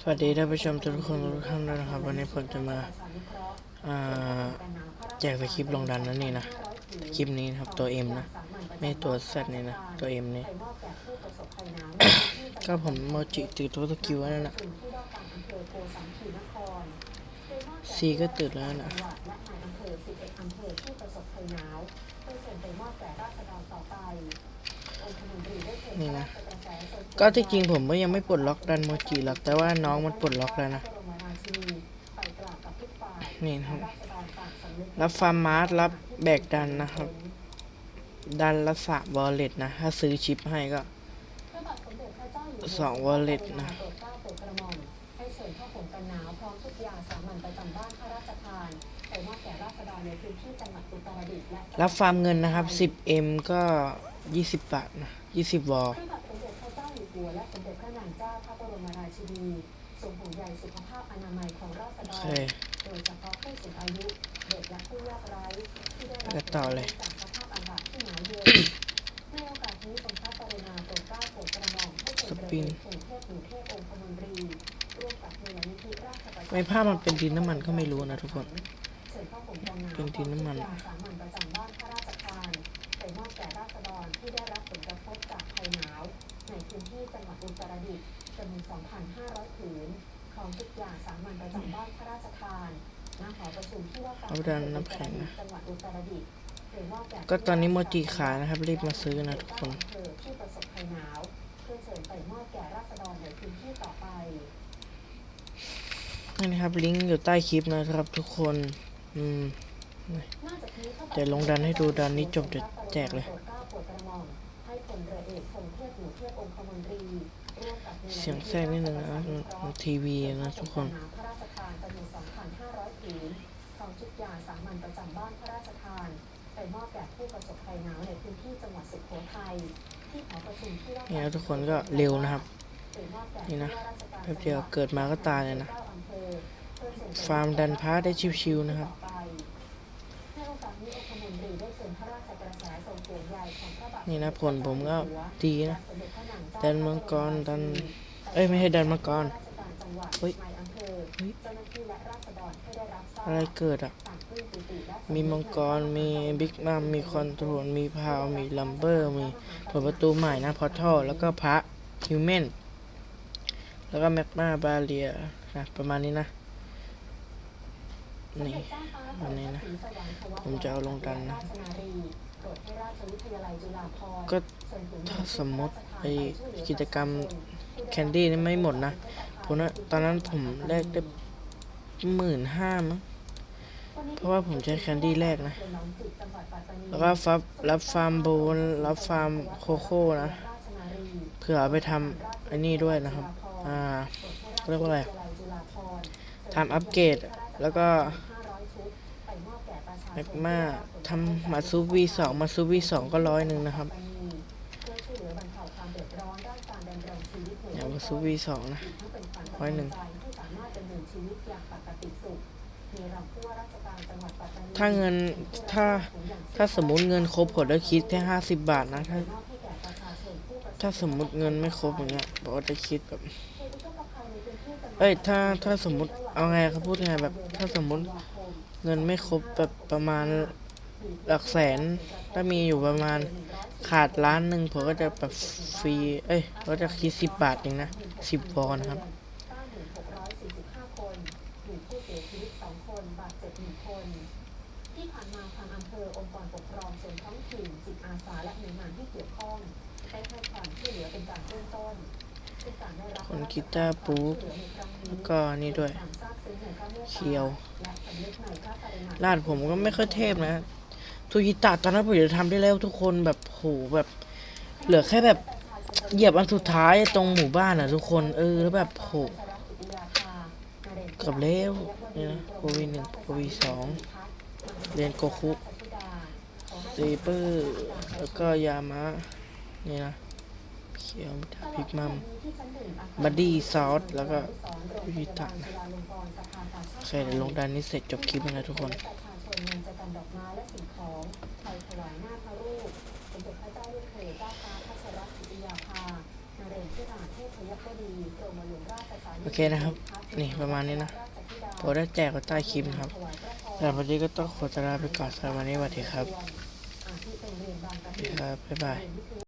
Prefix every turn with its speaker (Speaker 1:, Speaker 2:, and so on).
Speaker 1: สวัสดีท่านผู้ชมทุกคนทุกท่านด้วยนะครับ วันนี้ผมจะมาแจกสคริปต์ลงดันนั่นนี่นะสคริปนี้นะครับตัว M นะไม่ตัว Z นี่นะตัว M นี่ก็ผมโมจิตื่นตัวสกิลนั่นนะ C ก็ตื่นแล้วนะ นี่นะ ก็ที่จริงผมก็ยังไม่ปลดล็อกดันโมจิหรอก แต่ว่าน้องมันปลดล็อกแล้วนะ นี่นะครับ รับฟาร์มมาร์รับแบกดันนะครับ ดันละสามวอลเล็ตนะ ถ้าซื้อชิปให้ก็สองวอลเล็ตนะ
Speaker 2: ให้เชิญผ้าห่มกันหนาวพร้อมชุดยาสามัญประจำบ้านข้าราชการไปมอบแก่ราษฎรในพื้นที่จังหวัดอุตรดิตถ์และ
Speaker 1: รับฟาร์มเงินนะครับ 10M ก็ 20บาทนะ20วอล
Speaker 2: พระบาทสมเด็จพระเจ้าอยู่หัวและสมเด็จพระนางเจ้าพระบรมราชินีทรงห่วงใยสุขภาพอนามัยของราษฎ
Speaker 1: โอ
Speaker 2: ร
Speaker 1: เค
Speaker 2: โดยเฉพาะผู้สูงอายุเด็กและผู้ยากไร้ที่ได้รับ
Speaker 1: แล้วต่อเลย
Speaker 2: จากสภาพอากาศที่หนาวเย็นในโอกาสนี้ทรงพระกรุณาโปรดเกล้าโปรดกระหม่อมให้เป็น
Speaker 1: ส
Speaker 2: เรือ
Speaker 1: ปิน
Speaker 2: กรุงเทพหมู่เทพองคมนตรีร่วมกับมูลนิธิราชประชา
Speaker 1: ไม่ภาพมันเป็นดินน้ำมันก็ไม่รู้นะทุกคน
Speaker 2: เชิญพ่อผมกองหนาว
Speaker 1: เป็นดินน้ำมัน
Speaker 2: ภัยหนาว ในพื้นที่จังหวัดอุตรดิตถ์จำนวน2,500ผืนของทุกยาสามัญประจำบ้านข้าราชการณหอประชุมที่ว่าการ
Speaker 1: เอาดันน้ำแข็งนะ
Speaker 2: จังหวัดอุตรดิตถ์โดยมอบแก่
Speaker 1: ก็ตอนนี้โมจิขายนะครับ รีบมาซื้อนะทุกคน
Speaker 2: อำเภอที่ประสบภัยหนาวเพื่อเชิญไปมอบแก่ราษฎรในพื้นที่ต่อไป
Speaker 1: นี่นะครับลิงก์อยู่ใต้คลิปนะครับ ทุกคน อืมเดี๋ยวลงดันให้ดูดันนี้จบเดี๋ยวแจกเลย เสียงแทรกนิดนึงนะมันทีวีนะทุกคน
Speaker 2: พระราชทานจำนวน2,500ผืนของชุดยาสามัญประจำบ้านพระราชทาน ไปมอบแก่ผู้ประสบภัยหนาวในพื้นที่จังหวัดสุโขทัยที่หอประชุมที่ว่า
Speaker 1: นี่นะทุกคนก็เร็วนะครับ
Speaker 2: ไปมอบแก่
Speaker 1: นี่นะ
Speaker 2: ผู้ว่าราชการ
Speaker 1: แป๊บเดียวเกิดมาก็ตายเลยนะ
Speaker 2: เก้าอำเภอเพื่อเชิญไป
Speaker 1: ฟาร์มดันพาร์ทได้ชิวๆนะครับ
Speaker 2: นี่นะ
Speaker 1: ผลผมก็ดีนะ
Speaker 2: ดัน
Speaker 1: มังกรดัน เอ้ยไม่ใช่ดันมังกรเฮ้ย
Speaker 2: อะไร
Speaker 1: เกิดอะ
Speaker 2: มี
Speaker 1: มังกร มีบิ๊กมัม มีคอนโทรล มีพาว มีลัมเบอร์ มีเปิดประตูใหม่นะพอทัลแล้วก็พระฮิวแมนแล้วก็แมกมาบาเรียนะประมาณนี้นะ นี่อันนี้นะ ผมจะเอาลงดันนะ ก็ถ้าสมมติไอกิจกรรมแคนดี้นี่ไม่หมดนะผมนะตอนนั้นผมแลกได้หมื่นห้ามั้งเพราะว่าผมใช้แคนดี้แรกนะ แล้วก็ฟับรับฟาร์มโบนรับฟาร์มโคโค่นะ เผื่อเอาไปทำไอ้นี่ด้วยนะครับ อ่าเรียกว่าอะไรทำอัปเกรดแล้วก็ แมกมาทำมาซูวีสองมาซูวีสองก็ร้อยหนึ่งนะครับอย่างมาซูวีสองนะร้อยหนึ่งถ้าเงินถ้าถ้าสมมุติเงินครบผมจะคิดแค่ห้าสิบบาทนะถ้าถ้าสมมุติเงินไม่ครบอย่างเงี้ยบอกว่าจะคิดแบบเอ้ยถ้าถ้าสมมุติเอาไงเขาพูดไงแบบ ถ้าสมมุติ เงินไม่ครบแบบประมาณหลักแสน ถ้ามีอยู่ประมาณขาดล้านหนึ่งผมก็จะแบบฟรี เอ้ยก็จะคิดสิบบาทเองนะสิบวอนะครับ
Speaker 2: ที่ผ่านมาทางอำเภอองค์กรปกครองส่วนท้องถิ่นจิตอาสาและหน่วยงานที่เกี่ยวข้องได้ให้ความช่วยเหลือเป็นการเริ่มต้น ซึ่งการได้รับ
Speaker 1: คนกีตาร์ปุ๊บแล้วก็นี่ด้วย
Speaker 2: เมตตา
Speaker 1: เคียว
Speaker 2: ลา
Speaker 1: ดผมก็ไม่ค่อยเทพนะทูกิตาตอนนั้นผมจะทำได้แล้วทุกคนแบบโหแบบ เหลือแค่แบบเหยียบอันสุดท้ายตรงหมู่บ้านอะ ทุกคนเออแล้วแบบโหกับแล้วนี่นะโควีหนึ่งโควีสองเรียนโกคุเซเปอร์แล้วก็ยามะนี่นะ เขียวพริกมัมบัดดี้ซอสแล้วก็ทูกิตานะโอเคเดี๋ยวลงดันนี้เสร็จจบคลิปแล้วนะทุกคนโอเคนะครับ นี่ประมาณนี้นะผมได้แจกไว้ใต้คลิปนะครับแต่วันนี้ก็ต้องขอตลาไปก่อนสำหรับวันนี้สวัสดีครับดีครับบ๊ายบาย